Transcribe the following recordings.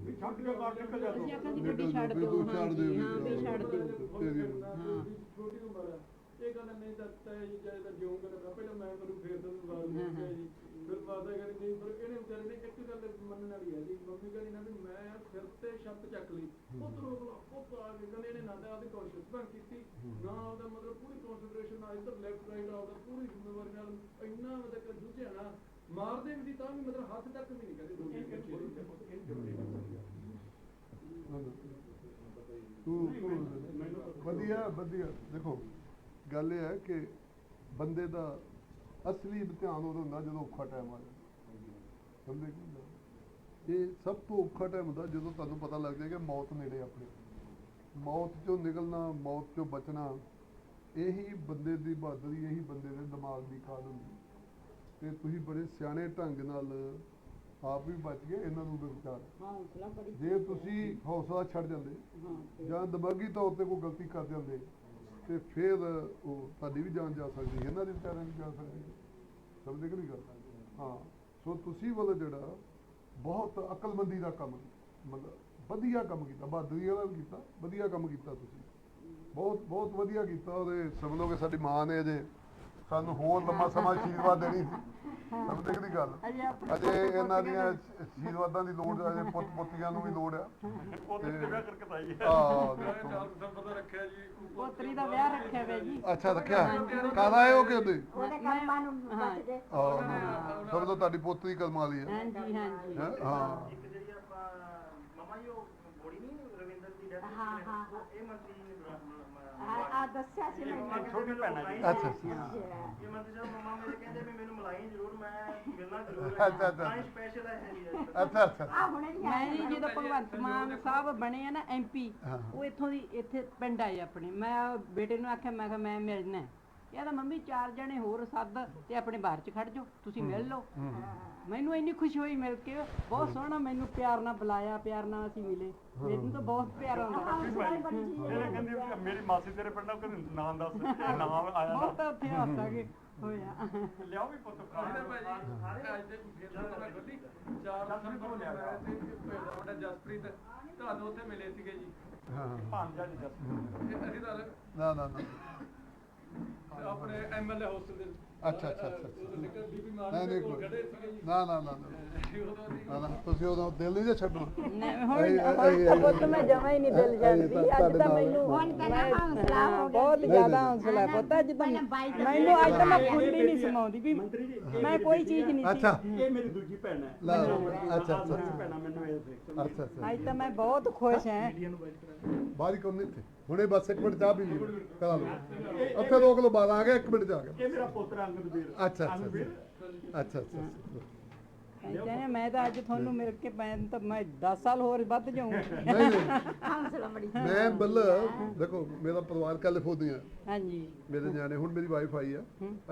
ਵੀ ਛੱਡ ਕੇ ਬਾਹਰ ਨਿਕਲ ਜਾ ਅਸੀਂ ਆਖਾਂ ਦੀ ਗੱਡੀ ਛੱਡ ਦਿਓ ਹਾਂਜੀ ਹਾਂ ਵੀ ਛੱਡ ਦਿਓ ਹਾਂ। ਛੋਟੀ ਉਮਰ ਆ ਇਹ ਗੱਲ ਨਹੀਂ ਤਾਂ ਜੀ ਜਾਇ ਤਾਂ ਜਿਉਂਗਾ ਤਾਂ ਪਹਿਲਾਂ ਮੈਂ ਕਰੂ ਫੇਰ ਤੁਹਾਨੂੰ ਬਾਅਦ ਵਿੱਚ ਜੀ ਫਿਰ ਪਾਸਾ ਕਰ ਨਹੀਂ ਪਰ ਇਹਨੇ ਵਿਚਾਰੇ ਨੇ ਇੱਕ ਗੱਲ ਮੰਨਣ ਵਾਲੀ ਹੈ ਜੀ ਮੰਮੀ ਕਹਿੰਦੀ ਨਾ ਵੀ ਮੈਂ ਸਿਰ ਤੇ ਛੱਤ ਚੱਕ ਲਈ ਉਹ ਤੋਂ ਲਾ ਉਹ ਆ ਕੇ ਕਹਿੰਦੇ ਇਹਨੇ ਨਾ ਤਾਂ ਆਪਦੀ ਕੌਨਸ਼ੀਅਸ ਬਣ ਕੀਤੀ ਨਾ ਉਹਦਾ ਮਤਲਬ ਪੂਰੀ ਕਨਸੈਂਟਰੇਸ਼ਨ ਨਾਲ ਇੱਧਰ ਲੈਫਟ ਰਾਈਟ ਆਪਦਾ ਪੂਰੀ ਜ਼ਿੰਮੇਵਾਰੀ ਨਾਲ ਇੰਨਾ ਮਤਲਬ ਦੂਜਿਆ ਨਾ ਮਾਰਦੇ ਵੀ ਤਾਂ ਵੀ ਮਤਲਬ ਹੱਥ ਤੱਕ ਵੀ ਨਹੀਂ ਤੂੰ ਵਧੀਆ ਵਧੀਆ। ਦੇਖੋ ਗੱਲ ਇਹ ਹੈ ਕਿ ਬੰਦੇ ਦਾ ਅਸਲੀ ਧਿਆਨ ਉਦੋਂ ਹੁੰਦਾ ਜਦੋਂ ਔਖਾ ਟਾਈਮ ਆ ਜਾਂਦਾ। ਸਮਝੇ ਕੀ? ਇਹ ਸਭ ਤੋਂ ਔਖਾ ਟਾਈਮ ਹੁੰਦਾ ਜਦੋਂ ਤੁਹਾਨੂੰ ਪਤਾ ਲੱਗ ਜਾਏ ਕਿ ਮੌਤ ਨੇੜੇ ਆਪਣੇ। ਮੌਤ ਚੋਂ ਨਿਕਲਣਾ ਮੌਤ ਚੋਂ ਬਚਣਾ ਇਹੀ ਬੰਦੇ ਦੀ ਬਹਾਦਰੀ ਇਹੀ ਬੰਦੇ ਦੇ ਦਿਮਾਗ ਦੀ ਖਾਦ ਹੁੰਦੀ। ਤੇ ਤੁਸੀਂ ਬੜੇ ਸਿਆਣੇ ਢੰਗ ਨਾਲ ਆਪ ਵੀ ਬਚ ਗਏ ਇਹਨਾਂ ਨੂੰ ਵਿਚਾਰ ਹੌਸਲਾ ਬੜੀ ਜੇ ਤੁਸੀਂ ਹੌਸਲਾ ਛੱਡ ਜਾਂਦੇ ਜਾਂ ਦਿਮਾਗੀ ਤੌਰ ਤੇ ਕੋਈ ਗਲਤੀ ਕਰ ਜਾਂਦੇ ਤੇ ਫਿਰ ਉਹ ਤੁਹਾਡੀ ਵੀ ਜਾਨ ਜਾ ਸਕਦੀ ਹੈ ਇਹਨਾਂ ਦੀ ਵਿਚਾਰਿਆਂ ਦੀ ਜਾ ਸਕਦੀ ਹੈ। ਸਮਝਦੇ ਕਿ ਨਹੀਂ ਗੱਲ? ਹਾਂ ਸੋ ਤੁਸੀਂ ਵੱਲ ਜਿਹੜਾ ਬਹੁਤ ਅਕਲਮੰਦੀ ਦਾ ਕੰਮ ਮਤਲਬ ਵਧੀਆ ਕੰਮ ਕੀਤਾ ਬਹਾਦਰੀ ਵਾਲਾ ਵੀ ਕੀਤਾ ਵਧੀਆ ਕੰਮ ਕੀਤਾ ਤੁਸੀਂ। ਬਹੁਤ ਬਹੁਤ ਵਧੀਆ ਕੀਤਾ ਉਹਦੇ ਸਮਝੋਗੇ ਸਾਡੀ ਮਾਂ ਨੇ ਅਜੇ ਸਾਨੂੰ ਹੋਰ ਲੰਮਾ ਸਮਾਂ ਆਸ਼ੀਰਵਾਦ ਦੇਣੀ ਸੀ। ਸਮਝਦੇ ਕਿ ਨਹੀਂ ਗੱਲ। ਅਜੇ ਇਹਨਾਂ ਦੀਆਂ ਆਸ਼ੀਰਵਾਦਾਂ ਦੀ ਲੋੜ ਅਜੇ ਪੁੱਤ ਪੋਤੀਆਂ ਨੂੰ ਵੀ ਲੋੜ ਆ। ਉਹਦੇ ਤੇ ਵਿਆਹ ਕਰਕੇ ਤਾਈ ਆਹ ਮੈਂ ਦੇਖੋ ਪਤਾ ਰੱਖਿਆ ਜੀ। ਪੋਤਰੀ ਦਾ ਵਿਆਹ ਰੱਖਿਆ ਵੇ ਜੀ। ਅੱਛਾ ਰੱਖਿਆ? ਕਾਹਦਾ ਹੈ ਉਹ ਕਿਉਂਦੇ ਉਹਦੇ ਕੰਮਾਂ ਨੂੰ ਬਚ ਗਏ ਆਹ ਸਭ ਤੋਂ ਤੁਹਾਡੀ ਪੋਤਰੀ ਕਰਮਾ ਲਈ ਹੈ ਹਾਂਜੀ ਹਾਂਜੀ ਹੈਂ? ਹਾਂ। ਇੱਕ ਜਿਹੜੀ ਆਪਾਂ ਮਮਾ ਜੀ ਉਹ ਬੋੜੀ ਨਹੀਂ ਰਵਿੰਦਰ ਦੀ ਡੈਥ ਹਾਂ, ਹਾਂ, ਹਾਂ। ਇਹ ਮੰਤਰੀ ਨੇ ਆ ਆ ਦੱਸਿਆ ਸੀ ਮੈਨੂੰ ਛੋਟੀ ਭੈਣ ਜੀ। ਅੱਛਾ ਅੱਛਾ। ਇਹ ਮੰਤਰੀ ਸਾਹਿਬ ਮਮਾ ਮੇਰੇ ਕਹਿੰਦੇ ਵੀ ਮੈਨੂੰ ਮਿਲਾਈ ਜ਼ਰੂਰ ਮੈਂ ਮਿਲਣਾ ਜ਼ਰੂਰ ਅੱਛਾ, ਅੱਛਾ। ਤਾਂ ਹੀ ਸਪੈਸ਼ਲ ਹੈ ਜੀ ਅੱਛਾ ਅੱਛਾ। ਆ ਹੁਣੇ ਨਹੀਂ ਮੈਂ ਜੀ ਜਦੋਂ ਭਗਵੰਤ ਮਾਨ ਸਾਹਿਬ ਬਣੇ ਆ ਨਾ ਐਮਪੀ। ਉਹ ਇੱਥੋਂ ਦੀ ਇੱਥੇ ਪਿੰਡ ਆਏ ਆਪਣੇ। ਮੈਂ ਉਹ ਬੇਟੇ ਨੂੰ ਆਖਿਆ ਮੈਂ ਕਿਹਾ ਮੈਂ ਮਿਲਣਾ ਕਹਿੰਦਾ ਮੰਮੀ ਚਾਰ ਜਣੇ ਹੋਰ ਸੱਦ ਤੇ ਆਪਣੇ ਬਾਹਰ ਚ ਖੜ ਜਾਓ ਤੁਸੀਂ ਮਿਲ ਲਓ। ਮੈਨੂੰ ਇੰਨੀ ਖੁਸ਼ੀ ਹੋਈ ਮਿਲ ਕੇ ਬਹੁਤ ਸੋਹਣਾ ਮੈਨੂੰ ਪਿਆਰ ਨਾਲ ਬੁਲਾਇਆ ਪਿਆਰ ਨਾਲ ਅਸੀਂ ਮਿਲੇ। ਮੈਨੂੰ ਤਾਂ ਬਹੁਤ ਪਿਆਰ ਆਉਂਦਾ ਇਹ ਕਹਿੰਦੀ ਵੀ ਮੇਰੀ ਮਾਸੀ ਤੇਰੇ ਪਿੰਡ ਨਾਲ ਕਦੇ ਨਾਮ ਦੱਸ ਇਹ ਨਾਮ ਆਇਆ ਬਹੁਤ ਤਾਂ ਉੱਥੇ ਹੱਸਾਂਗੇ ਹੋਇਆ। ਲਿਆਓ ਵੀ ਪੁੱਤ ਸਾਰੇ ਭਾਜੀ ਅੱਜ ਦੇ ਫੇਰ ਤੋਂ ਗੱਡੀ ਚਾਰ ਤੋਂ ਲਿਆ। ਤੇ ਤੁਹਾਡਾ ਜਸਪ੍ਰੀਤ। ਤੁਹਾਨੂੰ ਉੱਥੇ ਮਿਲੇ ਸੀਗੇ ਜੀ। ਹਾਂ। ਭਾਂਜਾ ਜੀ ਜਸ ਤੇ ਅਸੀਂ ਤਾਂ ਨਾ ਨਾ ਨਾ। ਆਪਣੇ ਐਮਐਲਏ ਦੇ ਅੱਛਾ, ਅੱਛਾ, ਅੱਛਾ, ਬੀਬੀ ਨਹੀਂ, ਦੇ ਨਹੀਂ, ਕੋਲ ਕੋਈ- ਖੜੇ ਸੀਗੇ ਜੀ। ਨਾ ਨਾ ਨਾ ਨਾ। ਉਦੋਂ ਅਸੀਂ ਨਾ, ਨਾ ਤੁਸੀਂ ਉਦੋਂ ਦਿਲ ਨਹੀਂ ਜੇ ਛੱਡਣਾ। ਨਹੀਂ, ਹੁਣ ਅਸੀਂ- ਹੁਣ ਅਸੀਂ- ਤਾਂ ਪੁੱਤ ਮੈਂ ਜਮਾ ਹੀ ਨਹੀਂ ਦਿਲ ਅਸੀਂ ਜਾਂਦੀ। ਤਾਂ ਅੱਜ ਤਾਂ ਨਾਲ- ਮੈਨੂੰ ਹੁਣ ਤਾਂ ਨਾ ਹੌਸਲਾ ਹੋ ਗਿਆ ਬਹੁਤ ਜੀ। ਜ਼ਿਆਦਾ ਹੌਸਲਾ ਹੈ ਪੁੱਤ ਅੱਜ ਤਾਂ ਪਹਿਲਾਂ ਬਾਈ ਦਾ ਮੈਨੂੰ ਅੱਜ ਤਾਂ ਮੈਂ ਫੁੱਲੀ ਨਹੀਂ ਸਮਾਉਂਦੀ ਵੀ ਮੈਂ ਕੋਈ ਚੀਜ਼ ਨਹੀਂ ਸੀ। ਅੱਛਾ। ਇਹ ਮੇਰੀ ਦੂਜੀ ਭੈਣ ਹੈ। ਲਾ ਅੱਛਾ ਅੱਛਾ। ਸਾਰੀ ਭੈਣਾਂ ਮੈਨੂੰ ਇਹ ਦੇਖ। ਅੱਛਾ ਅੱਛਾ। ਅੱਜ ਤਾਂ ਮੈਂ ਬਹੁਤ ਖੁਸ਼ ਹਾਂ। ਨਹੀਂ ਹੁਣੇ ਬਸ ਇੱਕ ਮਿੰਟ ਚਾਹ ਪੀ ਲਈ ਕਰਾ ਲਓ। ਉੱਥੇ ਰੋਕ ਲਓ ਬਾਹਰ ਆ ਗਿਆ ਇੱਕ ਮਿੰਟ ਜਾ ਕੇ ਇਹ ਮੇਰਾ ਪੁੱਤਰ ਅੰਗਦ ਵੀਰ ਅੱਛਾ ਅੱਛਾ। ਅੱਛਾ ਅੱਛਾ ਨੇ ਮੈਂ ਤਾਂ ਅੱਜ ਤੁਹਾਨੂੰ ਮਿਲ ਕੇ ਮੈਂ ਤਾਂ ਮੈਂ 10 ਸਾਲ ਹੋਰ ਵੱਧ ਜਾਊਂ। ਨਹੀਂ ਨਹੀਂ। ਹੌਸਲਾ ਬੜੀ ਮੈਂ ਬੱਲ ਦੇਖੋ ਮੇਰਾ ਪਰਿਵਾਰ ਕੈਲੀਫੋਰਨੀਆ। ਹਾਂਜੀ। ਮੇਰੇ ਨਿਆਣੇ ਹੁਣ ਮੇਰੀ ਵਾਈਫ ਆਈ ਆ।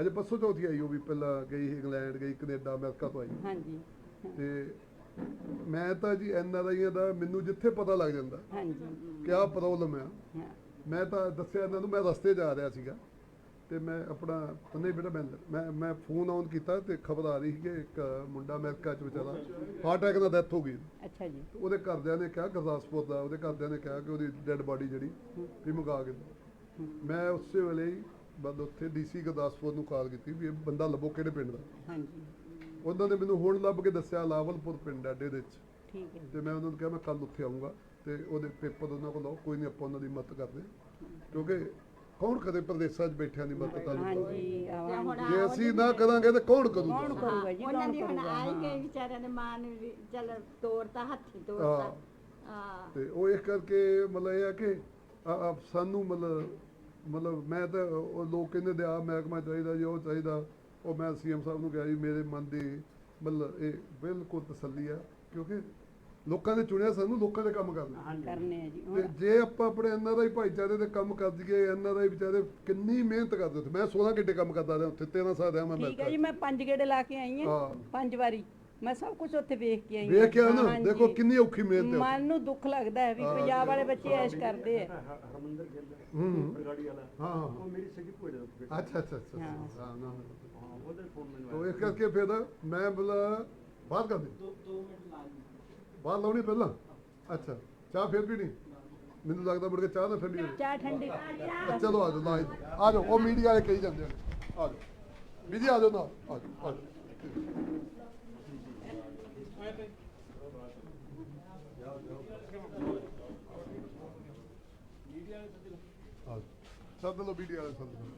ਅਜੇ ਪਰਸੋਂ ਚੌਥੀ ਆਈ ਉਹ ਵੀ ਪਹਿਲਾਂ ਗਈ ਇੰਗਲੈਂਡ ਗਈ ਕੈਨੇਡਾ ਅਮਰੀਕਾ ਤੋਂ ਆਈ। ਹਾਂਜੀ। ਤੇ ਮੈਂ ਤਾਂ ਜੀ ਐਨ ਆਰ ਆਈਆਂ ਦਾ ਮੈਨੂੰ ਜਿੱਥੇ ਪਤਾ ਲੱਗ ਜਾਂਦਾ ਹਾਂਜੀ। ਕਿ ਆਹ ਪ੍ਰੋਬਲਮ ਆ। ਹਾਂ। ਮੈਂ ਤਾਂ ਦੱਸਿਆ ਇਹਨਾਂ ਨੂੰ ਮੈਂ ਰਸਤੇ ਜਾ ਰਿਹਾ ਸੀਗਾ ਤੇ ਮੈਂ ਆਪਣਾ ਨਹੀਂ ਬੇਟਾ ਮੈਂ ਮੈਂ ਮੈਂ ਫੋਨ ਆਨ ਕੀਤਾ ਤੇ ਖਬਰ ਆ ਰਹੀ ਸੀ ਕਿ ਇੱਕ ਮੁੰਡਾ ਅਮਰੀਕਾ ਚ ਵਿਚਾਰਾ ਹਾਰਟ ਅਟੈਕ ਨਾਲ ਡੈਥ ਹੋ ਗਈ। ਅੱਛਾ ਜੀ। ਉਹਦੇ ਘਰਦਿਆਂ ਨੇ ਕਿਹਾ ਗੁਰਦਾਸਪੁਰ ਦਾ ਉਹਦੇ ਘਰਦਿਆਂ ਨੇ ਕਿਹਾ ਕਿ ਉਹਦੀ ਡੈੱਡ ਬਾਡੀ ਜਿਹੜੀ ਵੀ ਮੰਗਾ ਕੇ ਦਿਓ। ਮੈਂ ਉਸੇ ਵੇਲੇ ਹੀ ਬਦ ਉੱਥੇ ਡੀਸੀ ਗੁਰਦਾਸਪੁਰ ਨੂੰ ਕਾਲ ਕੀਤੀ ਵੀ ਇਹ ਬੰਦਾ ਲੱਭੋ ਕਿਹੜੇ ਪਿੰਡ ਦਾ। ਹਾਂਜੀ। ਉਹਨਾਂ ਨੇ ਮੈਨੂੰ ਹੁਣ ਲੱਭ ਕੇ ਦੱਸਿਆ ਲਾਵਲਪੁਰ ਪਿੰਡ ਹੈ ਦੇ ਵਿੱਚ। ਠੀਕ ਹੈ ਤੇ ਮੈਂ ਉਹਨਾਂ ਨੂੰ ਕਿਹਾ ਮੈਂ ਕੱਲ ਉੱਥੇ ਆਉਂਗਾ ਤੇ ਉਹਦੇ ਪੇਪਰ ਉਹਨਾਂ ਕੋਲ ਲਓ ਕੋਈ ਨਹੀਂ ਆਪਾਂ ਉਹਨਾਂ ਦੀ ਮਦਦ ਕਰਦੇ। ਕਿਉਂਕਿ ਕੌਣ ਕਰੇ ਪ੍ਰਦੇਸ਼ਾਂ 'ਚ ਬੈਠਿਆਂ ਦੀ ਮਦਦ ਹਾਂਜੀ ਤੇ ਜੇ ਅਸੀਂ ਨਾ ਕਰਾਂਗੇ ਤੇ ਕੌਣ ਕਰੂਗਾ? ਕੌਣ ਕਰੂਗਾ ਜੀ? ਉਹਨਾਂ ਦੀ ਹੁਣ ਆਈ। ਗਈ ਵਿਚਾਰਿਆਂ ਦੇ ਮਾਂ ਨੇ ਵੀ ਚੱਲ ਤੋੜਤਾ ਹੱਥੀ ਤੋੜਤਾ ਹਾਂ। ਤੇ ਉਹ ਇਸ ਕਰਕੇ ਮਤਲਬ ਇਹ ਆ ਕਿ ਸਾਨੂੰ ਮਤਲਬ ਮਤਲਬ ਮੈਂ ਤਾਂ ਉਹ ਲੋਕ ਕਹਿੰਦੇ ਆ ਮਹਿਕਮਾ ਚਾਹੀਦਾ ਜੀ ਉਹ ਚਾਹੀਦਾ। ਉਹ ਮੈਂ ਸੀਐਮ ਸਾਹਿਬ ਨੂੰ ਕਿਹਾ ਜੀ ਮੇਰੇ ਮਨ ਦੀ ਮਤਲਬ ਇਹ ਬਿਲਕੁਲ ਤਸੱਲੀ ਆ ਕਿਉਂਕਿ ਲੋਕਾਂ ਨੇ ਚੁਣਿਆ ਸਾਨੂੰ ਲੋਕਾਂ ਦੇ ਕੰਮ ਕਰਨਾ। ਕਰਨੇ ਆ ਜੀ। ਤੇ ਜੇ ਆਪਾਂ ਆਪਣੇ ਐਨਆਰਆਈ ਭਾਈਚਾਰੇ ਦੇ ਕੰਮ ਕਰ ਦਈਏ ਐਨਆਰਆਈ ਵਿਚਾਰੇ ਕਿੰਨੀ ਮਿਹਨਤ ਕਰਦੇ ਉੱਥੇ। ਮੈਂ 16 ਘੰਟੇ ਕੰਮ ਕਰਦਾ ਰਿਹਾ ਉੱਥੇ 13 ਸਾਲ ਰਿਹਾ ਮੈਂ ਠੀਕ ਹੈ ਜੀ ਮੈਂ ਪੰਜ ਗੇੜੇ ਲਾ ਕੇ ਆਈ ਹਾਂ ਹਾਂ। ਪੰਜ ਵਾਰੀ। ਮੈਂ ਸਭ ਕੁਝ ਉੱਥੇ ਵੇਖ ਕੇ ਆਈ ਵੇਖ ਕੇ ਨਾ। ਦੇਖੋ ਕਿੰਨੀ ਔਖੀ ਮਿਹਨਤ ਹੈ ਮਨ ਨੂੰ ਦੁੱਖ ਲੱਗਦਾ ਹੈ ਵੀ ਪੰਜਾਬ ਵਾਲੇ ਬੱਚੇ ਐਸ਼ ਕਰਦੇ ਆ। ਹਰਮੰਦਰ ਗਿੱਲ ਹੂੰ। ਹਾਂ ਹਾਂ ਉਹ ਮੇਰੀ ਸਗੀ ਭੂਆ ਦਾ ਅੱਛਾ ਅੱਛਾ ਅੱਛਾ ਹਾਂ। ਹਾਂ ਨਾ ਹਾਂ, ਉਹਦੇ ਫੋਨ ਮੈਨੂੰ ਤੋ ਇਸ ਕਰਕੇ ਫਿਰ ਮੈਂ ਮਤਲਬ ਬਾਹਰ ਕਰ ਦੇ। ਦੋ ਦੋ ਮਿੰਟ ਲਾ ਲਈ ਬਾਹਰ ਲਾਉਣੀ ਪਹਿਲਾਂ? ਅੱਛਾ ਚਾਹ ਫਿਰ ਵੀ ਨਹੀਂ ਮੈਨੂੰ ਲੱਗਦਾ ਮੁੜ ਕੇ ਚਾਹ ਤਾਂ ਫਿਰ ਨਹੀਂ ਹੋਣੀ। ਚਾਹ ਠੰਡੀ। ਚਲੋ ਆ ਜਾਓ ਨਾ ਆ ਜਾਓ ਉਹ ਮੀਡੀਆ ਵਾਲੇ ਕਹੀ ਜਾਂਦੇ ਨੇ ਆ ਜਾਓ। ਬੀਜੀ ਆ ਜਾਓ ਨਾ ਆ ਜਾਓ ਆ ਜਾਓ। ਮੀਡੀਆ ਵਾਲੇ। ਸੱਦ ਲਓ ਮੀਡੀਆ ਵਾਲੇ ਸੱਦ ਲਓ।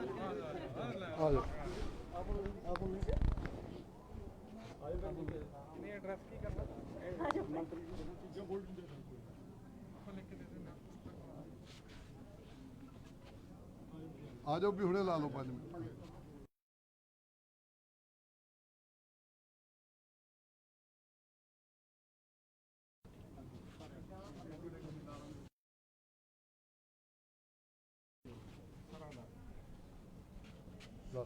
ਸੱਦ ਲਓ। ਹਾਂ, sorry। ਪਤੀ ਮਾਰੀ ਮਾਰੀ ਮਾਰੀ ਆ ਜਾਓ ਆ ਜਾਓ ਵੀ ਹੁਣੇ ਲਾ ਲਓ 5 ਮਿੰਟ ਲਓ।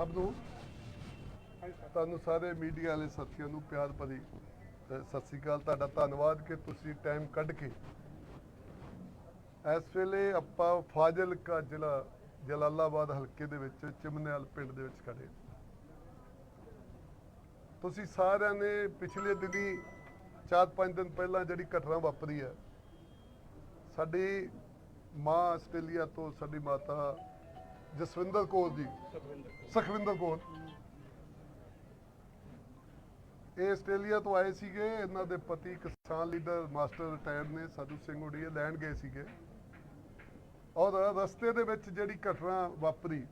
ਸਭ ਨੂੰ ਤੁਹਾਨੂੰ ਸਾਰੇ ਮੀਡੀਆ ਵਾਲੇ ਸਾਥੀਆਂ ਨੂੰ ਪਿਆਰ ਭਰੀ ਸਤਿ ਸ੍ਰੀ ਅਕਾਲ। ਤੁਹਾਡਾ ਧੰਨਵਾਦ ਕਿ ਤੁਸੀਂ ਟਾਈਮ ਕੱਢ ਕੇ ਇਸ ਵੇਲੇ ਆਪਾਂ ਫਾਜ਼ਿਲਕਾ ਜ਼ਿਲ੍ਹਾ, ਜਲਾਲਾਬਾਦ ਹਲਕੇ ਦੇ ਵਿੱਚ ਚਿਮਨੇਵਾਲ ਪਿੰਡ ਦੇ ਵਿੱਚ ਖੜੇ ਤੁਸੀਂ ਸਾਰਿਆਂ ਨੇ ਪਿਛਲੇ ਦਿਨੀ 4-5 ਦਿਨ ਪਹਿਲਾਂ ਜਿਹੜੀ ਘਟਨਾ ਵਾਪਰੀ ਹੈ, ਸਾਡੀ ਮਾਂ ਆਸਟ੍ਰੇਲੀਆ ਤੋਂ ਸਾਡੀ ਮਾਤਾ ਜਸਵਿੰਦਰ ਕੌਰ ਜੀ। ਸੁਖਵਿੰਦਰ ਕੌਰ। ਇਹ ਆਸਟ੍ਰੇਲੀਆ ਤੋਂ ਆਏ ਸੀਗੇ। ਇਹਨਾਂ ਦੇ ਪਤੀ ਕਿਸਾਨ ਲੀਡਰ ਮਾਸਟਰ ਰਿਟਾਇਰਡ ਨੇ, ਸਾਧੂ ਸਿੰਘ ਉਡੀਏ ਲੈਣ ਗਏ ਸੀਗੇ। ਔਰ ਰਸਤੇ ਦੇ ਵਿੱਚ ਜਿਹੜੀ ਘਟਨਾ ਵਾਪਰੀ,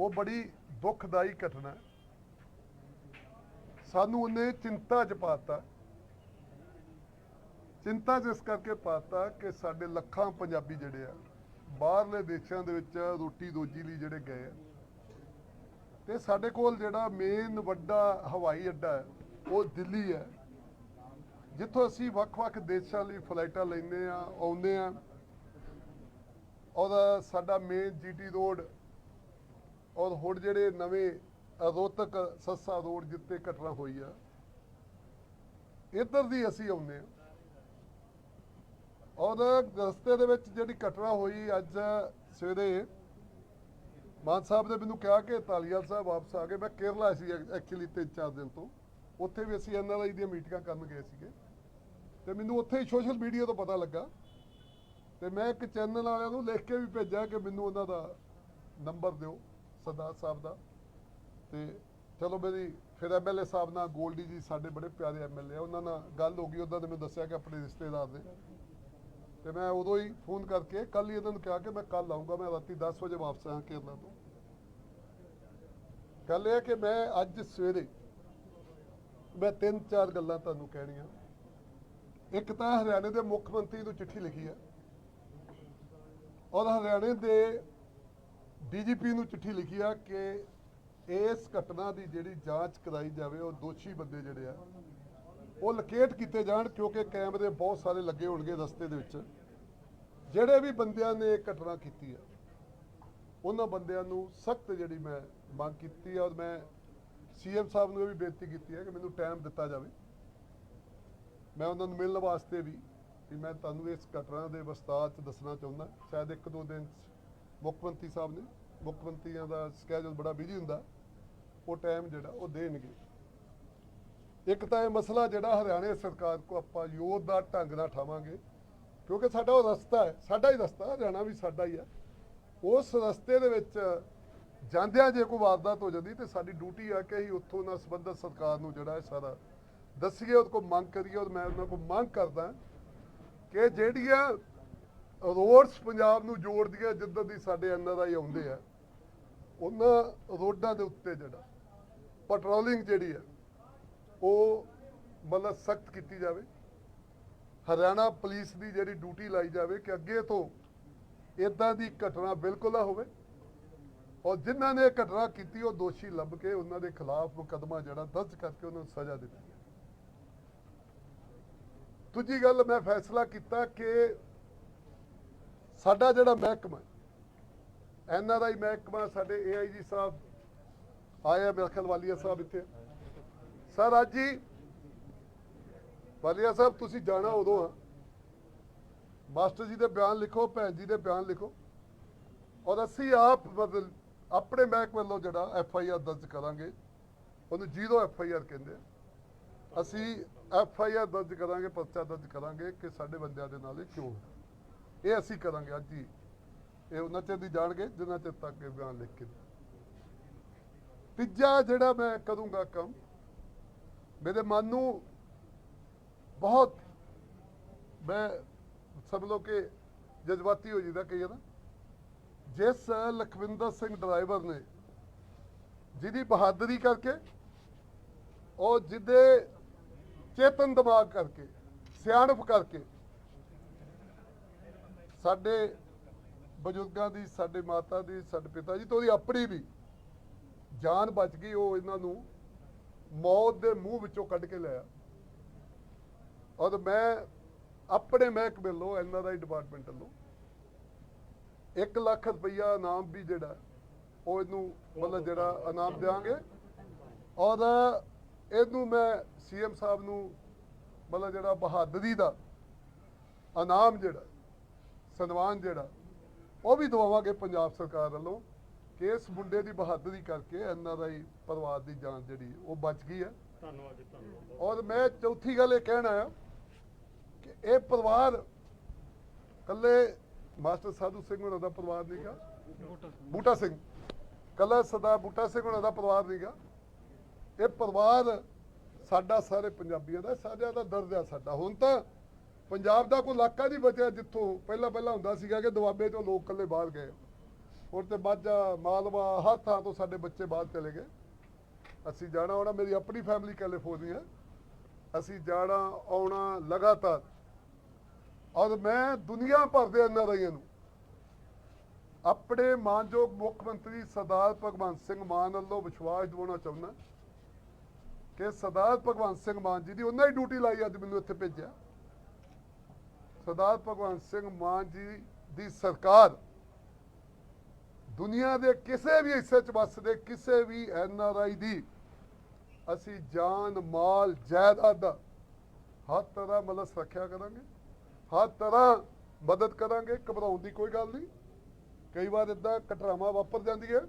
ਉਹ ਬੜੀ ਦੁਖਦਾਈ ਘਟਨਾ ਸਾਨੂੰ ਉਹਨੇ ਚਿੰਤਾ ਚ ਪਾਤਾ। ਚਿੰਤਾ ਜਿਸ ਕਰਕੇ ਪਾਤਾ ਕਿ ਸਾਡੇ ਲੱਖਾਂ ਪੰਜਾਬੀ ਜਿਹੜੇ ਆ ਬਾਹਰਲੇ ਦੇਸ਼ਾਂ ਦੇ ਵਿੱਚ ਰੋਟੀ ਰੋਜੀ ਲਈ ਜਿਹੜੇ ਗਏ ਆ। ਤੇ ਸਾਡੇ ਕੋਲ ਜਿਹੜਾ ਮੇਨ ਵੱਡਾ ਹਵਾਈ ਅੱਡਾ ਹੈ, ਉਹ ਦਿੱਲੀ ਹੈ। ਜਿੱਥੋਂ ਅਸੀਂ ਵੱਖ-ਵੱਖ ਦੇਸ਼ਾਂ ਲਈ ਫਲਾਈਟਾਂ ਲੈਂਦੇ ਆ, ਆਉਂਦੇ ਆ। ਔਰ ਸਾਡਾ ਮੇਨ ਜੀਟੀ ਰੋਡ ਔਰ ਹੁਣ ਜਿਹੜੇ ਨਵੇਂ ਰੋਹਤਕ ਸੱਸਾ ਰੋਡ ਜਿੱਤੇ ਘਟਨਾ ਹੋਈ ਆ, ਇੱਧਰ ਦੀ ਅਸੀਂ ਆਉਂਦੇ ਆ। ਔਰ ਰਸਤੇ ਦੇ ਵਿੱਚ ਜਿਹੜੀ ਘਟਨਾ ਹੋਈ ਅੱਜ ਸਵੇਰੇ, ਮਾਨ ਸਾਹਿਬ ਨੇ ਮੈਨੂੰ ਕਿਹਾ ਕਿ ਤਾਲੀਵਾਲ ਸਾਹਿਬ ਵਾਪਸ ਆ ਗਏ। ਮੈਂ ਕੇਰਲਾ ਸੀ ਐਕਚੁਅਲੀ ਤਿੰਨ ਚਾਰ ਦਿਨ ਤੋਂ। ਉੱਥੇ ਵੀ ਅਸੀਂ ਐਨਆਰਆਈ ਦੀਆਂ ਮੀਟਿੰਗਾਂ ਕਰਨ ਗਏ ਸੀਗੇ। ਤੇ ਮੈਨੂੰ ਉੱਥੇ ਹੀ ਸੋਸ਼ਲ ਮੀਡੀਆ ਤੋਂ ਪਤਾ ਲੱਗਾ। ਤੇ ਮੈਂ ਇੱਕ ਚੈਨਲ ਵਾਲਿਆਂ ਨੂੰ ਲਿਖ ਕੇ ਵੀ ਭੇਜਿਆ ਕਿ ਮੈਨੂੰ ਉਹਨਾਂ ਦਾ ਨੰਬਰ ਦਿਓ, ਸਰਦਾਰ ਸਾਹਿਬ ਦਾ। ਤੇ ਚਲੋ ਮੇਰੀ ਫਿਰ ਐਮਐਲਏ ਸਾਹਿਬ ਨਾਲ ਗੋਲਡੀ ਜੀ ਸਾਡੇ ਬੜੇ ਪਿਆਰੇ ਐਮਐਲਏ ਆ। ਉਹਨਾਂ ਨਾਲ ਗੱਲ ਹੋ ਗਈ। ਉਹਨਾਂ ਨੇ ਮੈਨੂੰ ਦੱਸਿਆ ਕਿ ਆਪਣੇ ਰਿਸ਼ਤੇਦਾਰ ਨੇ। ਤੇ ਮੈਂ ਉਦੋਂ ਹੀ ਫੋਨ ਕਰਕੇ ਕੱਲ ਹੀ ਇਹਨਾਂ ਨੂੰ ਕਿਹਾ ਕਿ ਮੈਂ ਕੱਲ ਆਊਂਗਾ, ਮੈਂ ਰਾਤੀ 10 ਵਜੇ ਵਾਪਸ ਆਇਆ ਕੇਰਲਾ ਤੋਂ। ਗੱਲ ਇਹ ਕਿ ਮੈਂ ਅੱਜ ਸਵੇਰੇ ਮੈਂ ਤਿੰਨ ਚਾਰ ਗੱਲਾਂ ਤੁਹਾਨੂੰ ਕਹਿਣੀਆਂ। ਇੱਕ ਤਾਂ ਹਰਿਆਣੇ ਦੇ ਮੁੱਖ ਮੰਤਰੀ ਨੂੰ ਚਿੱਠੀ ਲਿਖੀ ਹੈ ਔਰ ਹਰਿਆਣੇ ਦੇ ਡੀਜੀਪੀ ਨੂੰ ਚਿੱਠੀ ਲਿਖੀ ਆ ਕਿ ਇਸ ਘਟਨਾ ਦੀ ਜਿਹੜੀ ਜਾਂਚ ਕਰਾਈ ਜਾਵੇ, ਉਹ ਦੋਸ਼ੀ ਬੰਦੇ ਜਿਹੜੇ ਆ ਉਹ ਲੋਕੇਟ ਕੀਤੇ ਜਾਣ ਕਿਉਂਕਿ ਕੈਮਰੇ ਬਹੁਤ ਸਾਰੇ ਲੱਗੇ ਹੋਣਗੇ ਰਸਤੇ ਦੇ ਵਿੱਚ। ਜਿਹੜੇ ਵੀ ਬੰਦਿਆਂ ਨੇ ਇਹ ਘਟਨਾ ਕੀਤੀ ਆ, ਉਹਨਾਂ ਬੰਦਿਆਂ ਨੂੰ ਸਖਤ ਜਿਹੜੀ ਮੈਂ ਮੰਗ ਕੀਤੀ ਆ ਔਰ ਮੈਂ ਸੀਐਮ ਸਾਹਿਬ ਨੂੰ ਇਹ ਵੀ ਬੇਨਤੀ ਕੀਤੀ ਹੈ ਕਿ ਮੈਨੂੰ ਟਾਈਮ ਦਿੱਤਾ ਜਾਵੇ। ਮੈਂ ਉਹਨਾਂ ਨੂੰ ਮਿਲਣ ਵਾਸਤੇ ਵੀ ਵੀ ਮੈਂ ਤੁਹਾਨੂੰ ਇਸ ਘਟਨਾ ਦੇ ਵਿਸਤਾਰ ਚ ਦੱਸਣਾ ਚਾਹੁੰਦਾ। ਸ਼ਾਇਦ ਇੱਕ ਦੋ ਦਿਨ 'ਚ ਮੁੱਖ ਮੰਤਰੀ ਸਾਹਿਬ ਨੇ, ਮੁੱਖ ਮੰਤਰੀਆਂ ਦਾ ਸਕੇਜੂਲ ਬੜਾ ਬਿਜ਼ੀ ਹੁੰਦਾ। ਉਹ ਟਾਈਮ ਜਿਹੜਾ ਉਹ ਦੇਣਗੇ। ਇੱਕ ਤਾਂ ਇਹ ਮਸਲਾ ਜਿਹੜਾ ਹਰਿਆਣੇ ਸਰਕਾਰ ਕੋ ਆਪਾਂ ਯੋਧਦਾਰ ਢੰਗ ਨਾਲ ਠਾਵਾਂਗੇ, ਕਿਉਂਕਿ ਸਾਡਾ ਉਹ ਰਸਤਾ ਹੈ, ਸਾਡਾ ਹੀ ਰਸਤਾ, ਹਰਿਆਣਾ ਵੀ ਸਾਡਾ ਹੀ ਹੈ। ਉਸ ਰਸਤੇ ਦੇ ਵਿੱਚ ਜਾਂਦਿਆਂ ਜੇ ਕੋਈ ਵਾਰਦਾਤ ਹੋ ਜਾਂਦੀ ਤੇ ਸਾਡੀ ਡਿਊਟੀ ਆ ਕਿ ਅਸੀਂ ਉੱਥੋਂ ਨਾਲ ਸੰਬੰਧਿਤ ਸਰਕਾਰ ਨੂੰ ਜਿਹੜਾ ਹੈ ਸਾਰਾ ਦੱਸੀਏ, ਉਹਦੇ ਕੋਲ ਮੰਗ ਕਰੀਏ, ਔਰ ਮੈਂ ਉਹਨਾਂ ਕੋਲ ਮੰਗ ਕਰਦਾ ਕਿ ਜਿਹੜੀਆਂ ਰੋਡਸ ਪੰਜਾਬ ਨੂੰ ਜੋੜਦੀਆਂ ਜਿੱਦਾਂ ਦੀ ਸਾਡੇ ਐਨਆਰਆਈ ਆਉਂਦੇ ਆ, ਉਹਨਾਂ ਰੋਡਾਂ ਦੇ ਉੱਤੇ ਜਿਹੜਾ ਪੈਟਰੋਲਿੰਗ ਜਿਹੜੀ ਹੈ ਉਹ ਮਤਲਬ ਸਖਤ ਕੀਤੀ ਜਾਵੇ। ਹਰਿਆਣਾ ਪੁਲਿਸ ਦੀ ਜਿਹੜੀ ਡਿਊਟੀ ਲਾਈ ਜਾਵੇ ਕਿ ਅੱਗੇ ਤੋਂ ਇਦਾਂ ਦੀ ਘਟਨਾ ਬਿਲਕੁਲ ਨਾ ਹੋਵੇ। ਔਰ ਜਿਨ੍ਹਾਂ ਨੇ ਘਟਨਾ ਕੀਤੀ, ਉਹ ਦੋਸ਼ੀ ਲੱਭ ਕੇ ਉਹਨਾਂ ਦੇ ਖਿਲਾਫ ਮੁਕੱਦਮਾ ਜਿਹੜਾ ਦਰਜ ਕਰਕੇ ਉਹਨਾਂ ਨੂੰ ਸਜ਼ਾ ਦਿੱਤੀ ਜਾਵੇ। ਦੂਜੀ ਗੱਲ ਮੈਂ ਫੈਸਲਾ ਕੀਤਾ ਕਿ ਸਾਡਾ ਜਿਹੜਾ ਮਹਿਕਮਾ ਐਨਆਰਆਈ ਮਹਿਕਮਾ ਸਾਡੇ ਏਆਈਜੀ ਸਾਹਿਬ, ਆਏ ਆ ਮੇਰੇ ਵਾਲੀਆ ਸਾਹਿਬ ਇੱਥੇ। ਸਰ, ਅੱਜ ਜੀ ਵਾਲੀਆ ਸਾਹਿਬ, ਤੁਸੀਂ ਜਾਣਾ ਉਦੋਂ ਆ। ਮਾਸਟਰ ਜੀ ਦੇ ਬਿਆਨ ਲਿਖੋ, ਭੈਣ ਜੀ ਦੇ ਬਿਆਨ ਲਿਖੋ। ਔਰ ਅਸੀਂ ਆਪ ਮਤਲਬ ਆਪਣੇ ਮਹਿਕਮੇ ਵੱਲੋਂ ਜਿਹੜਾ ਐਫ ਆਈ ਆਰ ਦਰਜ ਕਰਾਂਗੇ, ਉਹਨੂੰ ਜ਼ੀਰੋ ਐਫ ਆਈ ਆਰ ਕਹਿੰਦੇ ਅਸੀਂ ਐਫ ਆਈ ਆਰ ਦਰਜ ਕਰਾਂਗੇ, ਪਰਚਾ ਦਰਜ ਕਰਾਂਗੇ ਕਿ ਸਾਡੇ ਬੰਦਿਆਂ ਦੇ ਨਾਲ ਇਹ ਕਿਉਂ ਇਹ ਅਸੀਂ ਕਰਾਂਗੇ ਅੱਜ ਹੀ। ਇਹ ਉਹਨਾਂ ਚਿਰ ਦੀ ਜਾਣਗੇ, ਜਿੰਨਾ ਚਿਰ ਤੱਕ ਇਹ ਬਿਆਨ ਲਿਖ ਕੇ ਤੀਜਾ ਜਿਹੜਾ ਮੈਂ ਕਰੂੰਗਾ ਕੰਮ ਮੇਰੇ ਮਨ ਨੂੰ ਬਹੁਤ ਮੈਂ ਸਮਝ ਲਓ ਕਿ ਜਜ਼ਬਾਤੀ ਹੋ ਜਾਂਦਾ ਕਈ ਨਾ ਜਿਸ ਲਖਵਿੰਦਰ ਸਿੰਘ ਡਰਾਈਵਰ ਨੇ ਜਿਹਦੀ ਬਹਾਦਰੀ ਕਰਕੇ ਉਹ ਜਿਹਦੇ ਚੇਤਨ ਦਿਮਾਗ ਕਰਕੇ, ਸਿਆਣਪ ਕਰਕੇ ਸਾਡੇ ਬਜ਼ੁਰਗਾਂ ਦੀ, ਸਾਡੇ ਮਾਤਾ ਦੀ, ਸਾਡੇ ਪਿਤਾ ਜੀ ਤੋਂ ਉਹਦੀ ਆਪਣੀ ਵੀ ਜਾਨ ਬਚ ਗਈ, ਉਹ ਇਹਨਾਂ ਨੂੰ ਮੌਤ ਦੇ ਮੂੰਹ ਵਿੱਚੋਂ ਕੱਢ ਕੇ ਲਿਆ ਔਰ ਮੈਂ ਆਪਣੇ ਮਹਿਕਮੇ ਵੱਲੋਂ ਐਨਆਰਆਈ ਡਿਪਾਰਟਮੈਂਟ ਵੱਲੋਂ 1 ਲੱਖ ਰੁਪਈਆ ਇਨਾਮ ਵੀ ਜਿਹੜਾ, ਉਹ ਇਹਨੂੰ ਮਤਲਬ ਜਿਹੜਾ ਇਨਾਮ ਦੇਵਾਂਗੇ ਔਰ ਇਹਨੂੰ ਮੈਂ ਸੀਐਮ ਸਾਹਿਬ ਨੂੰ ਮਤਲਬ ਜਿਹੜਾ ਬਹਾਦਰੀ ਦਾ ਇਨਾਮ ਜਿਹੜਾ, ਸਨਮਾਨ ਜਿਹੜਾ, ਉਹ ਵੀ ਦਵਾਵਾਂਗੇ ਪੰਜਾਬ ਸਰਕਾਰ ਵੱਲੋਂ। ਇਸ ਮੁੰਡੇ ਦੀ ਬਹਾਦਰੀ ਕਰਕੇ ਐਨਆਰਆਈ ਪਰਿਵਾਰ ਦੀ ਜਾਨ ਜਿਹੜੀ ਉਹ ਬਚ ਗਈ ਹੈ। ਧੰਨਵਾਦ ਜੀ ਧੰਨਵਾਦ। ਔਰ ਮੈਂ ਚੌਥੀ ਗੱਲ ਇਹ ਕਹਿਣਾ ਆ ਕਿ ਇਹ ਪਰਿਵਾਰ ਕੱਲੇ ਮਾਸਟਰ ਸਾਧੂ ਸਿੰਘ ਹੋਣਾ ਦਾ ਪਰਿਵਾਰ ਨਹੀਂਗਾ ਬੂਟਾ ਸਿੰਘ। ਕੱਲਾ ਸਦਾ ਬੂਟਾ ਸਿੰਘ ਹੋਣਾ ਦਾ ਪਰਿਵਾਰ ਨਹੀਂਗਾ ਇਹ ਪਰਿਵਾਰ ਸਾਡਾ ਸਾਰੇ ਪੰਜਾਬੀਆਂ ਦਾ ਸਾਰਿਆਂ ਦਾ ਦਰਦ ਆ ਸਾਡਾ। ਹੁਣ ਤਾਂ ਪੰਜਾਬ ਦਾ ਕੋਈ ਇਲਾਕਾ ਨਹੀਂ ਬਚਿਆ ਜਿੱਥੋਂ ਪਹਿਲਾਂ ਪਹਿਲਾਂ ਹੁੰਦਾ ਸੀਗਾ ਕਿ ਦੁਆਬੇ ਤੋਂ ਲੋਕ ਕੱਲੇ ਬਾਹਰ ਗਏ। ਹੁਣ ਤੇ ਮਾਝਾ ਮਾਲਵਾ ਹਰ ਥਾਂ ਤੋਂ ਸਾਡੇ ਬੱਚੇ ਬਾਹਰ ਚਲੇ ਗਏ। ਅਸੀਂ ਜਾਣਾ ਆਉਣਾ ਮੇਰੀ ਆਪਣੀ ਫੈਮਿਲੀ ਕੈਲੀਫੋਰਨੀਆ ਅਸੀਂ ਜਾਣਾ, ਆਉਣਾ ਲਗਾਤਾਰ। ਔਰ ਮੈਂ ਦੁਨੀਆ ਭਰ ਦੇ ਐਨਆਰਆਈਆਂ ਨੂੰ ਆਪਣੇ ਮਾਨਯੋਗ ਮੁੱਖ ਮੰਤਰੀ ਸਰਦਾਰ ਭਗਵੰਤ ਸਿੰਘ ਮਾਨ ਵੱਲੋਂ ਵਿਸ਼ਵਾਸ ਦਿਵਾਉਣਾ ਚਾਹੁੰਦਾ ਕਿ ਸਰਦਾਰ ਭਗਵੰਤ ਸਿੰਘ ਮਾਨ ਜੀ ਦੀ ਉਹਨਾਂ ਹੀ ਡਿਊਟੀ ਲਾਈ ਅੱਜ ਮੈਨੂੰ ਇੱਥੇ ਭੇਜਿਆ। ਸਰਦਾਰ ਭਗਵੰਤ ਸਿੰਘ ਮਾਨ ਜੀ ਦੀ ਸਰਕਾਰ ਦੁਨੀਆ ਦੇ ਕਿਸੇ ਵੀ ਹਿੱਸੇ 'ਚ ਵੱਸਦੇ ਕਿਸੇ ਵੀ ਐੱਨ ਆਰ ਆਈ ਦੀ, ਅਸੀਂ ਜਾਨ, ਮਾਲ, ਜਾਇਦਾਦ ਦਾ ਹਰ ਤਰ੍ਹਾਂ ਮਤਲਬ ਸੁਰੱਖਿਆ ਕਰਾਂਗੇ, ਹਰ ਤਰ੍ਹਾਂ ਮਦਦ ਕਰਾਂਗੇ, ਘਬਰਾਉਣ ਦੀ ਕੋਈ ਗੱਲ ਨਹੀਂ। ਕਈ ਵਾਰ ਇਦਾਂ ਘਟਨਾਵਾਂ ਵਾਪਰ ਜਾਂਦੀ ਹੈ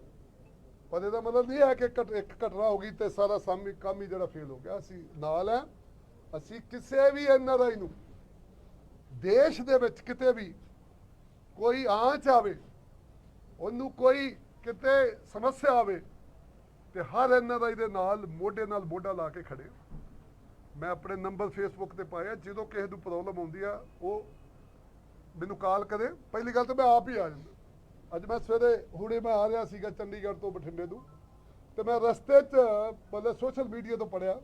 ਪਰ ਇਹਦਾ ਮਤਲਬ ਨਹੀਂ ਹੈ ਕਿ ਘਟ- ਇੱਕ ਘਟਨਾ ਹੋ ਗਈ ਤੇ ਸਾਰਾ ਸਾਮੀ ਕੰਮ ਹੀ ਜਿਹੜਾ ਫੇਲ ਹੋ ਗਿਆ। ਅਸੀਂ ਨਾਲ ਹੈ, ਅਸੀਂ ਕਿਸੇ ਵੀ ਐਨਆਰਆਈ ਨੂੰ, ਦੇਸ਼ ਦੇ ਵਿੱਚ ਕਿਤੇ ਵੀ ਕੋਈ ਆਂਚ ਆਵੇ ਉਹਨੂੰ ਕੋਈ ਕਿਤੇ ਸਮੱਸਿਆ ਆਵੇ ਤੇ ਹਰ ਐਨਆਰਆਈ ਦੇ ਨਾਲ, ਮੋਢੇ ਨਾਲ ਮੋਢਾ ਲਾ ਕੇ ਖੜੇ ਮੈਂ ਆਪਣੇ ਨੰਬਰ ਫੇਸਬੁੱਕ ਤੇ ਪਾਇਆ ਜਦੋਂ ਕਿਸੇ ਨੂੰ ਪ੍ਰੋਬਲਮ ਆਉਂਦੀ ਆ, ਉਹ ਮੈਨੂੰ ਕਾਲ ਕਰੇ। ਪਹਿਲੀ ਗੱਲ ਤਾਂ ਮੈਂ ਆਪ ਹੀ ਆ ਜਾਂਦਾ। ਅੱਜ ਮੈਂ ਸਵੇਰੇ, ਹੁਣੇ ਮੈਂ ਆ ਰਿਹਾ ਸੀਗਾ ਚੰਡੀਗੜ੍ਹ ਤੋਂ ਬਠਿੰਡੇ ਤੋਂ, ਤੇ ਮੈਂ ਰਸਤੇ 'ਚ, ਮਤਲਬ ਸੋਸ਼ਲ ਮੀਡੀਆ ਤੋਂ ਪੜਿਆ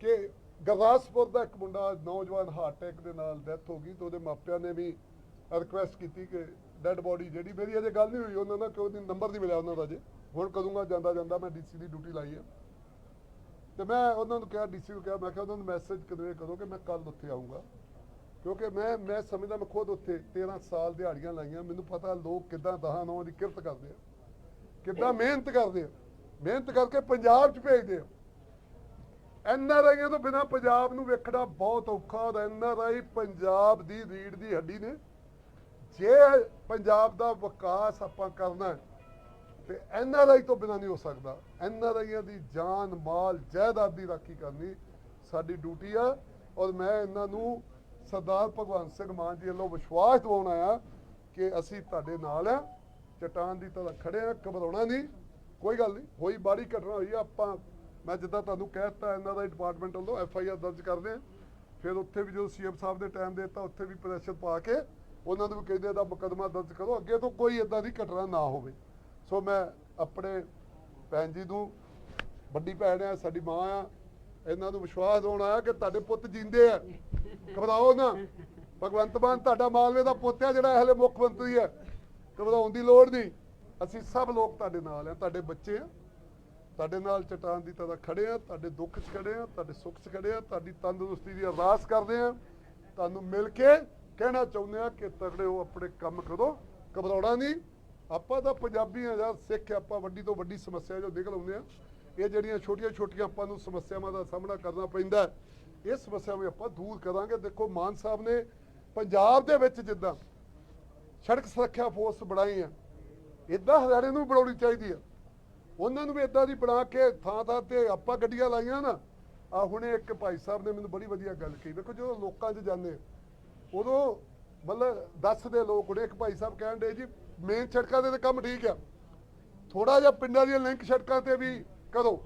ਕਿ ਗੁਰਦਾਸਪੁਰ ਦਾ ਇੱਕ ਮੁੰਡਾ ਨੌਜਵਾਨ ਹਾਰਟ ਅਟੈਕ ਦੇ ਨਾਲ ਡੈਥ ਹੋ ਗਈ ਤੇ ਉਹਦੇ ਮਾਪਿਆਂ ਨੇ ਵੀ ਰਿਕੁਐਸਟ ਕੀਤੀ ਕਿ ਡੈੱਡ ਬੋਡੀ ਜਿਹੜੀ ਮੇਰੀ ਅਜੇ ਗੱਲ ਨਹੀਂ ਹੋਈ, ਉਹਨਾਂ ਨਾਲ ਕਿ ਨੰਬਰ ਨਹੀਂ ਮਿਲਿਆ ਉਹਨਾਂ ਦਾ ਅਜੇ। ਹੁਣ ਕਰੂੰਗਾ, ਜਾਂਦਾ ਜਾਂਦਾ, ਮੈਂ ਡੀਸੀ ਦੀ ਡਿਊਟੀ ਲਾਈ ਹੈ ਤੇ ਮੈਂ ਉਹਨਾਂ ਨੂੰ ਕਿਹਾ ਡੀਸੀ ਨੂੰ ਕਿਹਾ, ਮੈਂ ਕਿਹਾ, ਉਹਨਾਂ ਨੂੰ ਮੈਸੇਜ ਕਨਵੇ ਕਰੋ ਕਿ ਮੈਂ ਕੱਲ ਉੱਥੇ ਆਉਂਗਾ ਕਿਉਂਕਿ ਮੈਂ ਮੈਂ ਸਮਝਦਾ, ਮੈਂ ਖੁਦ ਉੱਥੇ 13 ਸਾਲ ਦਿਹਾੜੀਆਂ ਲਾਈਆਂ, ਮੈਨੂੰ ਪਤਾ ਲੋਕ ਕਿੱਦਾਂ ਦਹਾਂ ਨੌਂ ਦੀ ਕਿਰਤ ਕਰਦੇ ਆ, ਕਿੱਦਾਂ ਮਿਹਨਤ ਕਰਦੇ ਆ। ਮਿਹਨਤ ਕਰਕੇ ਪੰਜਾਬ 'ਚ ਭੇਜਦੇ ਆ। ਐਨਆਰਆਈਆਂ ਤੋਂ ਬਿਨਾ ਪੰਜਾਬ ਨੂੰ ਵੇਖਣਾ ਬਹੁਤ ਔਖਾ, ਔਰ ਐਨਆਰਆਈ ਪੰਜਾਬ ਦੀ ਰੀੜ ਦੀ ਹੱਡੀ ਨੇ ਜੇ ਪੰਜਾਬ ਦਾ ਵਿਕਾਸ ਆਪਾਂ ਕਰਨਾ ਹੈ, ਤੇ ਐਨਆਰਆਈ ਤੋਂ ਬਿਨਾ ਨਹੀਂ ਹੋ ਸਕਦਾ। ਐਨਆਰਆਈਆਂ ਦੀ ਜਾਨ, ਮਾਲ, ਜਾਇਦਾਦ ਦੀ ਰਾਖੀ ਕਰਨੀ ਸਾਡੀ ਡਿਊਟੀ ਆ। ਔਰ ਮੈਂ ਇਹਨਾਂ ਨੂੰ ਸਰਦਾਰ ਭਗਵੰਤ ਸਿੰਘ ਮਾਨ ਜੀ ਵੱਲੋਂ ਵਿਸ਼ਵਾਸ ਦਿਵਾਉਣਾ ਆ ਕਿ ਅਸੀਂ ਤੁਹਾਡੇ ਨਾਲ ਆ। ਚਟਾਨ ਦੀ ਤਰ੍ਹਾਂ ਖੜੇ ਆ, ਘਬਰਾਉਣਾ ਨਹੀਂ। ਕੋਈ ਗੱਲ ਨਹੀਂ, ਹੋਈ ਬਾੜੀ ਘਟਨਾ ਹੋਈ ਆਪਾਂ ਮੈਂ ਜਿੱਦਾਂ ਤੁਹਾਨੂੰ ਕਹਿ ਦਿੱਤਾ ਐਨਆਰਆਈ ਡਿਪਾਰਟਮੈਂਟ ਵੱਲੋਂ ਐਫ ਆਈ ਆਰ ਦਰਜ ਕਰਦੇ ਆ। ਫਿਰ ਉੱਥੇ ਵੀ ਜਦੋਂ ਸੀਐਮ ਸਾਹਿਬ ਦੇ ਟਾਈਮ ਦੇ ਦਿੱਤਾ, ਉੱਥੇ ਵੀ ਪ੍ਰੈਸ਼ਰ ਪਾ ਕੇ ਉਹਨਾਂ ਨੂੰ ਵੀ ਕਹਿੰਦੇ ਦਾ ਮੁਕੱਦਮਾ ਦਰਜ ਕਰੋ, ਅੱਗੇ ਤੋਂ ਕੋਈ ਇਦਾਂ ਦੀ ਘਟਨਾ ਨਾ ਹੋਵੇ। ਸੋ ਮੈਂ ਆਪਣੇ ਭੈਣ ਜੀ ਨੂੰ, ਵੱਡੀ ਭੈਣ ਆ, ਸਾਡੀ ਮਾਂ ਆ, ਇਹਨਾਂ ਨੂੰ ਵਿਸ਼ਵਾਸ ਹੋਣ ਆਇਆ ਕਿ ਤੁਹਾਡੇ ਪੁੱਤ ਜਿੰਦੇ ਆ। ਘਬਰਾਓ ਨਾ। ਭਗਵੰਤ ਮਾਨ ਤੁਹਾਡਾ ਮਾਲਵੇ ਦਾ ਪੁੱਤ ਆ, ਜਿਹੜਾ ਹਲੇ ਮੁੱਖ ਮੰਤਰੀ ਹੈ ਘਬਰਾਉਣ ਦੀ ਲੋੜ ਨਹੀਂ। ਅਸੀਂ ਸਭ ਲੋਕ ਤੁਹਾਡੇ ਨਾਲ ਆ, ਤੁਹਾਡੇ ਬੱਚੇ ਆ। ਤੁਹਾਡੇ ਨਾਲ ਚਟਾਨ ਦੀ ਤਰ੍ਹਾਂ ਖੜੇ ਆ, ਤੁਹਾਡੇ ਦੁੱਖ 'ਚ ਖੜੇ ਆ, ਤੁਹਾਡੇ ਸੁੱਖ 'ਚ ਖੜੇ ਆ, ਤੁਹਾਡੀ ਤੰਦਰੁਸਤੀ ਦੀ ਅਰਦਾਸ ਕਰਦੇ ਆ। ਤੁਹਾਨੂੰ ਮਿਲ ਕੇ ਕਹਿਣਾ ਚਾਹੁੰਦੇ ਆ ਕਿ ਤਗੜੇ ਹੋ ਆਪਣੇ ਕੰਮ ਕਰੋ ਘਬਰਾਉਣਾ ਨਹੀਂ। ਆਪਾਂ ਤਾਂ ਪੰਜਾਬੀ ਆ ਯਾਰ ਸਿੱਖ ਆਪਾਂ ਵੱਡੀ ਤੋਂ ਵੱਡੀ ਸਮੱਸਿਆ ਜੋ ਨਿਕਲ ਆਉਂਦੇ ਆ ਇਹ ਜਿਹੜੀਆਂ ਛੋਟੀਆਂ ਛੋਟੀਆਂ ਆਪਾਂ ਨੂੰ ਸਮੱਸਿਆਵਾਂ ਦਾ ਸਾਹਮਣਾ ਕਰਨਾ ਪੈਂਦਾ ਇਹ ਸਮੱਸਿਆਵਾਂ ਆਪਾਂ ਦੂਰ ਕਰਾਂਗੇ। ਦੇਖੋ ਮਾਨ ਸਾਹਿਬ ਨੇ ਪੰਜਾਬ ਦੇ ਵਿੱਚ ਜਿੱਦਾਂ ਸੜਕ ਸੁਰੱਖਿਆ ਫੋਰਸ ਬਣਾਈ ਆ ਇਦਾਂ ਹਰਿਆਣੇ ਨੂੰ ਬਣਾਉਣੀ ਚਾਹੀਦੀ ਆ। ਉਹਨਾਂ ਨੂੰ ਵੀ ਇਦਾਂ ਦੀ ਬਣਾ ਕੇ ਥਾਂ ਥਾਂ ਤੇ ਆਪਾਂ ਗੱਡੀਆਂ ਲਾਈਆਂ ਨਾ। ਆ ਹੁਣੇ ਇੱਕ ਭਾਈ ਸਾਹਿਬ ਨੇ ਮੈਨੂੰ ਬੜੀ ਵਧੀਆ ਗੱਲ ਕਹੀ। ਦੇਖੋ ਜਦੋਂ ਲੋਕਾਂ 'ਚ ਜਾਂਦੇ ਆ, ਉਦੋਂ ਮਤਲਬ ਦੱਸਦੇ ਲੋਕ ਹੁਣੇ ਇੱਕ ਭਾਈ ਸਾਹਿਬ ਕਹਿਣ ਦੇ ਜੀ ਮੇਨ ਸੜਕਾਂ ਦੇ ਤਾਂ ਕੰਮ ਠੀਕ ਆ। ਥੋੜਾ ਜਿਹਾ ਪਿੰਡਾਂ ਦੀਆਂ ਲਿੰਕ ਸੜਕਾਂ ਤੇ ਵੀ ਕਰੋ।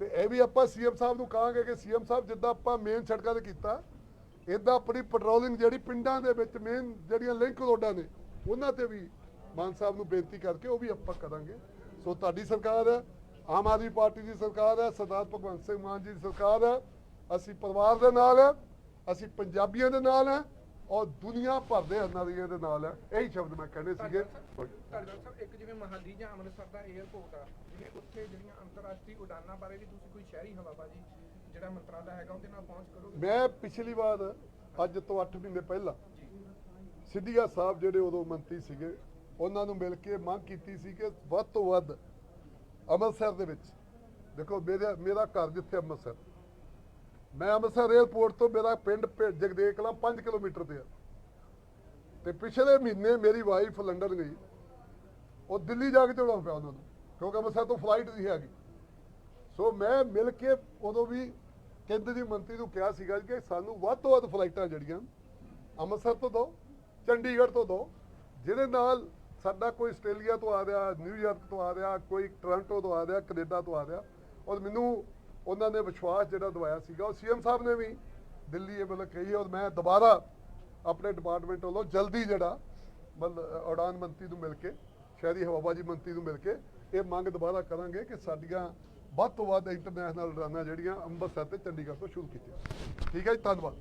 ਤੇ ਇਹ ਵੀ ਆਪਾਂ ਸੀਐਮ ਸਾਹਿਬ ਨੂੰ ਕਹਾਂਗੇ ਕਿ ਸੀਐਮ ਸਾਹਿਬ ਜਿੱਦਾਂ ਆਪਾਂ ਮੇਨ ਸੜਕਾਂ ਤੇ ਕੀਤਾ ਇਦਾਂ ਆਪਣੀ ਪੈਟਰੋਲਿੰਗ ਜਿਹੜੀ ਪਿੰਡਾਂ ਦੇ ਵਿੱਚ ਮੇਨ ਜਿਹੜੀਆਂ ਲਿੰਕ ਰੋਡਾਂ ਨੇ, ਉਹਨਾਂ ਤੇ ਵੀ ਮਾਨ ਸਾਹਿਬ ਨੂੰ ਬੇਨਤੀ ਕਰਕੇ ਉਹ ਵੀ ਆਪਾਂ ਕਰਾਂਗੇ। ਸੋ ਤੁਹਾਡੀ ਸਰਕਾਰ ਹੈ, ਆਮ ਆਦਮੀ ਪਾਰਟੀ ਦੀ ਸਰਕਾਰ ਹੈ, ਸਰਦਾਰ ਭਗਵੰਤ ਸਿੰਘ ਮਾਨ ਜੀ ਦੀ ਸਰਕਾਰ ਹੈ, ਅਸੀਂ ਪਰਿਵਾਰ ਦੇ ਨਾਲ ਹੈ, ਅਸੀਂ ਪੰਜਾਬੀਆਂ ਦੇ ਨਾਲ ਹੈ ਔਰ ਦੁਨੀਆ ਭਰ ਦੇ ਨਾਰੀਆਂ ਦੇ ਨਾਲ ਹੈ। ਇਹੀ ਸ਼ਬਦ ਮੈਂ ਕਹਿਣੇ ਸੀਗੇ। ਤੁਹਾਡੇ ਸਾਹਿਬ ਇੱਕ ਜਿਵੇਂ ਮਹਾਲੀ ਜਾਂ ਅੰਮ੍ਰਿਤਸਰ ਦਾ 에ਅਰਪੋਰਟ ਆ ਜਿਵੇਂ ਉੱਥੇ ਜਿਹੜੀਆਂ ਅੰਤਰਰਾਸ਼ਟਰੀ ਉਡਾਨਾਂ ਬਾਰੇ ਵੀ ਤੁਸੀਂ ਕੋਈ ਸ਼ਹਿਰੀ ਹਵਾਬਾਜ਼ੀ ਜਿਹੜਾ ਮੰਤਰਾਲਾ ਹੈਗਾ ਉਹਦੇ ਨਾਲ ਪਹੁੰਚ ਕਰੋਗੇ? ਮੈਂ ਪਿਛਲੀ ਵਾਰ ਅੱਜ ਤੋਂ 8 ਮਹੀਨੇ ਪਹਿਲਾਂ ਸਿੱਧੀਆ ਸਾਹਿਬ ਜਿਹੜੇ ਉਦੋਂ ਮੰਤਰੀ ਸੀਗੇ ਉਹਨਾਂ ਨੂੰ ਮਿਲ ਕੇ ਮੰਗ ਕੀਤੀ ਸੀ ਕਿ ਵੱਧ ਤੋਂ ਵੱਧ ਅੰਮ੍ਰਿਤਸਰ ਦੇ ਵਿੱਚ ਦੇਖੋ ਮੇਰਾ ਮੇਰਾ ਘਰ ਜਿੱਥੇ ਅੰਮ੍ਰਿਤਸਰ ਮੈਂ ਅੰਮ੍ਰਿਤਸਰ 에ਅਰਪੋਰਟ ਤੋਂ ਮੇਰਾ ਪਿੰਡ ਭੇ- ਜਗਦੇਵ ਕਲਾਂ 5 ਕਿਲੋਮੀਟਰ ਤੇ ਆ। ਤੇ ਪਿਛਲੇ ਮਹੀਨੇ ਮੇਰੀ ਵਾਈਫ ਲੰਡਨ ਗਈ। ਉਹ ਦਿੱਲੀ ਜਾ ਕੇ ਚੜਾਉਣਾ ਪਿਆ ਉਹਨਾਂ ਨੂੰ, ਕਿਉਂਕਿ ਅੰਮ੍ਰਿਤਸਰ ਤੋਂ ਫਲਾਈਟ ਨਹੀਂ ਹੈਗੀ। ਸੋ ਮੈਂ ਮਿਲ ਕੇ ਉਦੋਂ ਵੀ ਕੇਂਦਰ ਦੀ ਮੰਤਰੀ ਨੂੰ ਕਿਹਾ ਸੀਗਾ ਕਿ ਸਾਨੂੰ ਵੱਧ ਤੋਂ ਵੱਧ ਫਲਾਈਟਾਂ ਜਿਹੜੀਆਂ, ਅੰਮ੍ਰਿਤਸਰ ਤੋਂ ਦੋ, ਚੰਡੀਗੜ੍ਹ ਤੋਂ ਦੋ, ਜਿਹਦੇ ਨਾਲ ਸਾਡਾ ਕੋਈ ਆਸਟ੍ਰੇਲੀਆ ਤੋਂ ਆ ਰਿਹਾ ਨਿਊਯਾਰਕ ਤੋਂ ਆ ਰਿਹਾ, ਕੋਈ ਟੋਰਾਂਟੋ ਤੋਂ ਆ ਰਿਹਾ, ਕੈਨੇਡਾ ਤੋਂ ਆ ਰਿਹਾ। ਔਰ ਮੈਨੂੰ ਉਹਨਾਂ ਨੇ ਵਿਸ਼ਵਾਸ ਜਿਹੜਾ ਦਵਾਇਆ ਸੀਗਾ, ਉਹ ਸੀਐਮ ਸਾਹਿਬ ਨੇ ਵੀ ਦਿੱਲੀ ਇਹ ਮਤਲਬ ਕਹੀ ਔਰ ਮੈਂ ਦੁਬਾਰਾ ਆਪਣੇ ਡਿਪਾਰਟਮੈਂਟ ਵੱਲੋਂ ਜਲਦੀ ਜਿਹੜਾ ਮਤਲਬ ਉਡਾਨ ਮੰਤਰੀ ਨੂੰ ਮਿਲ ਕੇ, ਸ਼ਹਿਰੀ ਹਵਾਬਾਜ਼ੀ ਮੰਤਰੀ ਨੂੰ ਮਿਲ ਕੇ ਇਹ ਮੰਗ ਦੁਬਾਰਾ ਕਰਾਂਗੇ ਕਿ ਸਾਡੀਆਂ ਵੱਧ ਤੋਂ ਵੱਧ ਇੰਟਰਨੈਸ਼ਨਲ ਉਡਾਨਾਂ ਜਿਹੜੀਆਂ ਅੰਮ੍ਰਿਤਸਰ ਤੇ ਚੰਡੀਗੜ੍ਹ ਤੋਂ ਸ਼ੁਰੂ ਕੀਤੀਆਂ ਠੀਕ ਹੈ ਜੀ, ਧੰਨਵਾਦ।